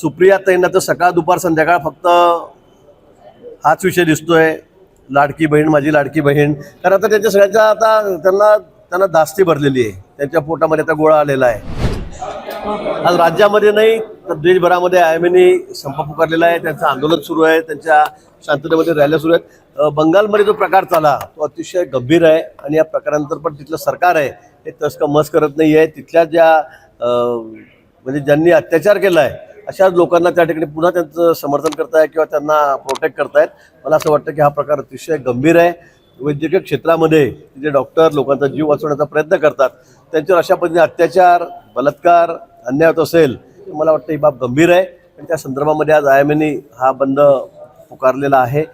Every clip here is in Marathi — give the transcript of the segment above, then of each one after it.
सुप्रिया ताईंना तर सकाळ दुपार संध्याकाळ फक्त हाच विषय दिसतोय. लाडकी बहीण माझी लाडकी बहीण. कारण आता त्यांच्या सगळ्यांच्या आता त्यांना त्यांना दास्ती भरलेली आहे. त्यांच्या पोटामध्ये आता गोळा आलेला आहे. आज राज्यामध्ये नाही तर देशभरामध्ये आय एम संप पुकारलेला आहे. त्यांचं आंदोलन सुरू आहे. त्यांच्या शांततेमध्ये रॅल्या सुरू आहेत. बंगालमध्ये जो प्रकार चाला तो अतिशय गंभीर आहे. आणि या प्रकारानंतर पण तिथलं सरकार आहे हे तसं मस करत नाही आहे तिथल्या ज्या म्हणजे ज्यांनी अत्याचार केला आहे अशाच लोकांना त्या ठिकाणी पुन्हा त्यांचं समर्थन करताय किंवा त्यांना प्रोटेक्ट करतायत. मला असं वाटतं की हा प्रकार अतिशय गंभीर आहे. वैद्यकीय क्षेत्रामध्ये जे डॉक्टर लोकांचा जीव वाचवण्याचा प्रयत्न करतात त्यांच्यावर अशा पद्धतीने अत्याचार बलात्कार अन्याय होत असेल तर मला वाटतं ही बाब गंभीर आहे. आणि त्या संदर्भामध्ये आज आय एम हा बंद पुकारलेला आहे.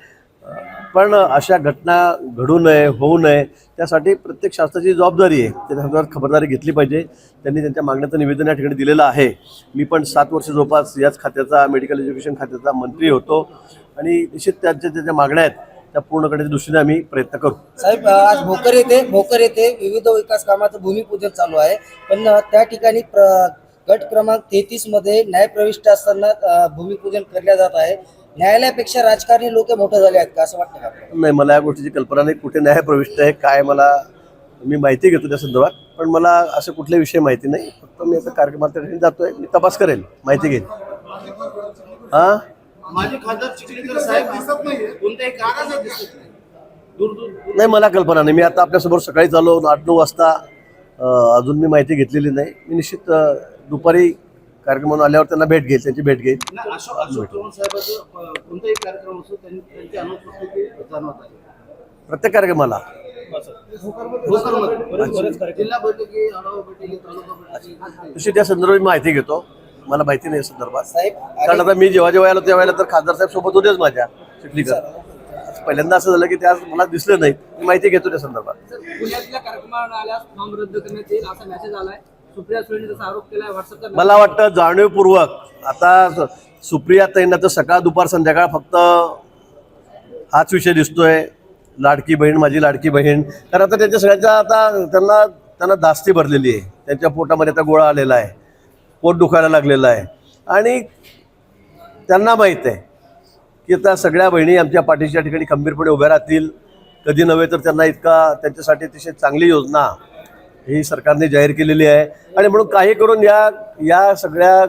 पण अशा घटना घडू नये होऊ नये त्यासाठी प्रत्येक शासनाची जबाबदारी आहे. त्या संदर्भात खबरदारी घेतली पाहिजे. त्यांनी त्यांच्या मागण्याचं निवेदन या ठिकाणी दिलेलं आहे. मी पण सात वर्ष जवळपास याच खात्याचा मेडिकल एज्युकेशन खात्याचा मंत्री होतो आणि निश्चित त्यांच्या ज्या ज्या मागण्या आहेत त्या पूर्ण करण्याच्या दृष्टीने आम्ही प्रयत्न करू. साहेब आज भोकर येथे भोकर येथे विविध विकास कामाचं भूमिपूजन चालू आहे. पण त्या ठिकाणी प्र- गट क्रमांक तेहतीसमध्ये न्यायप्रविष्ट असताना भूमिपूजन केल्या जात आहे. न्यायालयापेक्षा राजकारणी लोक मोठे झाले आहेत का असं वाटतं का नाही मला या गोष्टीची कल्पना नाही. कुठे न्याय प्रविष्ट आहे काय मला मी माहिती घेतो त्या संदर्भात पण मला असं कुठल्या विषय माहिती नाही. फक्त मी आता कार्यक्रमात जातोय. मी तपास करेल. माहिती घेईन हां? माझे खासदार चिखलीकर साहेब दिसत नाहीये. कोणत्याही कामाचं दिसत नाही दूर दूर नाही मला कल्पना नाही. मी आता आपल्यासमोर सकाळी चालू आठ नऊ वाजता अजून मी माहिती घेतलेली नाही. मी निश्चित अं, दुपारी कार्यक्रमावर आल्यावर त्यांना भेट घेईल त्यांची भेट घेईल. नाही, अशोक अशोक चव्हाण साहेबाचं अं, कोणताही कार्यक्रम असो त्यांनी त्यांची अनुपस्थिती जाणवत आहे. प्रत्येक कार्यक्रमाला. भोकरमध्ये. जिल्हा बैठकी आढावा बैठकी तालुका बैठकी तशी त्या संदर्भात मी माहिती घेतो. मला माहिती नाही या संदर्भात. साहेब कारण आता मी जेव्हा जेव्हा आलो त्यावेळेला तर खासदार साहेब सोबत होतेच माझ्या चिखलीकर पहिल्यांदा असं झालं की त्या मला दिसले नाहीत. मी माहिती घेतो त्या संदर्भात. पुण्यातल्या कार्यक्रमावर आल्यास फॉर्म रद्द करण्यात येईल असा मेसेज आलाय. सुप्रिया सुळेने आरोप व्हॉट्सअपचा मला वाटतं जाणीवपूर्वक आता सुप्रिया ताईंना तर सकाळ दुपार संध्याकाळ फक्त हाच विषय दिसतोय. लाडकी बहीण माझी लाडकी बहीण. कारण आता त्यांच्या सगळ्यांच्या आता त्यांना त्यांना दास्ती भरलेली आहे. त्यांच्या पोटामध्ये आता गोळा आलेला आहे. पोट दुखायला लागलेलं आहे. आणि त्यांना माहीत आहे की आता सगळ्या बहिणी आमच्या पाठीच्या ठिकाणी खंबीरपणे उभ्या राहतील. कधी नव्हे तर त्यांना इतका त्यांच्यासाठी अतिशय चांगली योजना ही सरकारने जाहीर केलेली आहे. आणि म्हणून काही करून या या सगळ्या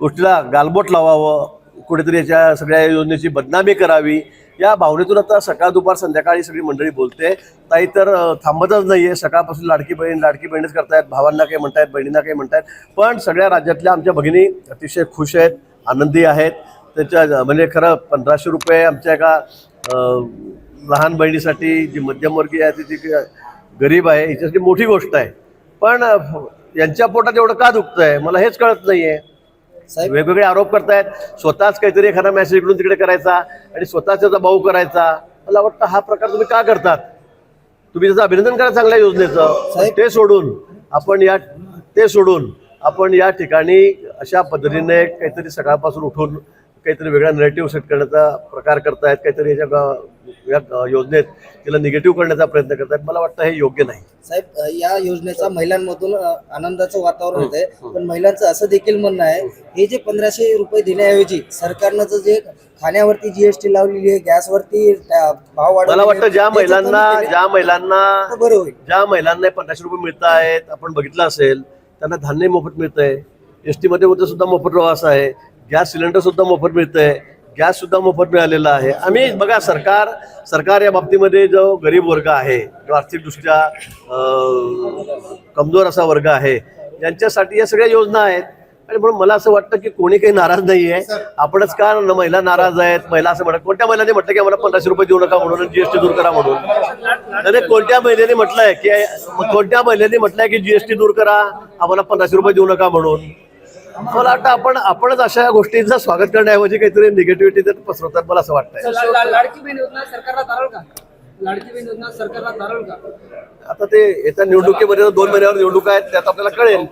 गोष्टीला गालबोट लावावं. कुठेतरी याच्या सगळ्या योजनेची बदनामी करावी. या भावनेतून आता सकाळ दुपार संध्याकाळी सगळी मंडळी बोलते. ताई तर थांबतच थांबतच नाहीये. सकाळपासून लाडकी बहीण लाडकी बहीणच करतायत. भावांना काही म्हणतायत बहिणींना काही म्हणतायत. पण सगळ्या राज्यातल्या आमच्या भगिनी अतिशय खुश आहेत आनंदी आहेत. त्याच्या म्हणजे खरं पंधराशे रुपये आमच्या एका लहान बहिणीसाठी जी मध्यमवर्गीय आहे ती जी गरीब आहे हिच्यासाठी मोठी गोष्ट आहे. पण यांच्या पोटात एवढं का दुखतंय? मला हेच कळत नाहीये. साहेब वेगवेगळे आरोप करतायत. स्वतःच काहीतरी एखादा मेसेज इकडून तिकडे करायचा आणि स्वतःच त्याचा भाऊ करायचा. मला वाटतं हा प्रकार तुम्ही का करतात? तुम्ही त्याचं अभिनंदन करा चांगल्या योजनेचं. ते सोडून आपण या ते सोडून आपण या ठिकाणी अशा पद्धतीने काहीतरी सकाळपासून उठून काहीतरी वेगळा नरेटिव्ह सेट करण्याचा प्रकार करतायत काहीतरी याच्या या योजनेत तिला निगेटिव्ह करण्याचा प्रयत्न करतायत. मला वाटतं हे योग्य नाही. साहेब या योजनेचा महिलांमधून आनंदाचं वातावरण होत आहे पण महिलांचं असं देखील म्हणणं आहे हे जे पंधराशे रुपये देण्याऐवजी सरकारनं जर जे खाण्यावरती जीएसटी लावलेली आहे गॅसवरती भाव वाढवलेले मला वाटतं ज्या महिलांना ज्या महिलांना बरं होईल. ज्या महिलांना पन्नास रुपये मिळत आहेत आपण बघितलं असेल त्यांना धान्य मोफत मिळत आहे एस टीमध्ये मध्ये सुद्धा मोफत प्रवास आहे. गॅस सिलेंडर सुद्धा मोफत मिळतंय गॅस सुद्धा मोफत मिळालेला आहे. आम्ही बघा सरकार सरकार या बाबतीमध्ये जो गरीब वर्ग आहे जो आर्थिकदृष्ट्या कमजोर असा वर्ग आहे यांच्यासाठी या सगळ्या योजना आहेत. आणि म्हणून मला असं वाटतं की कोणी काही नाराज नाही आहे आपणच का महिला नाराज आहेत? महिला असं म्हणत कोणत्या महिलांनी म्हटलं की आम्हाला पंधराशे रुपये देऊ नका म्हणून जीएसटी दूर करा म्हणून? अरे कोणत्या महिलेने म्हटलंय की कोणत्या महिलेने म्हटलंय की जीएसटी दूर करा? आम्हाला पंधराशे रुपये देऊ नका म्हणून. मला वाटतं आपण आपणच अशा गोष्टींचं स्वागत करण्याऐवजी काहीतरी निगेटिव्हिटी पसरवतात मला असं वाटतंय. लाडकी बहीण योजना सरकारला तारल का? लाडकी बहीण योजना सरकारला तारल का? आता ते येत्या निवडणुकीमध्ये दोन महिन्यावर निवडणूक आहेत त्यात आपल्याला कळेल.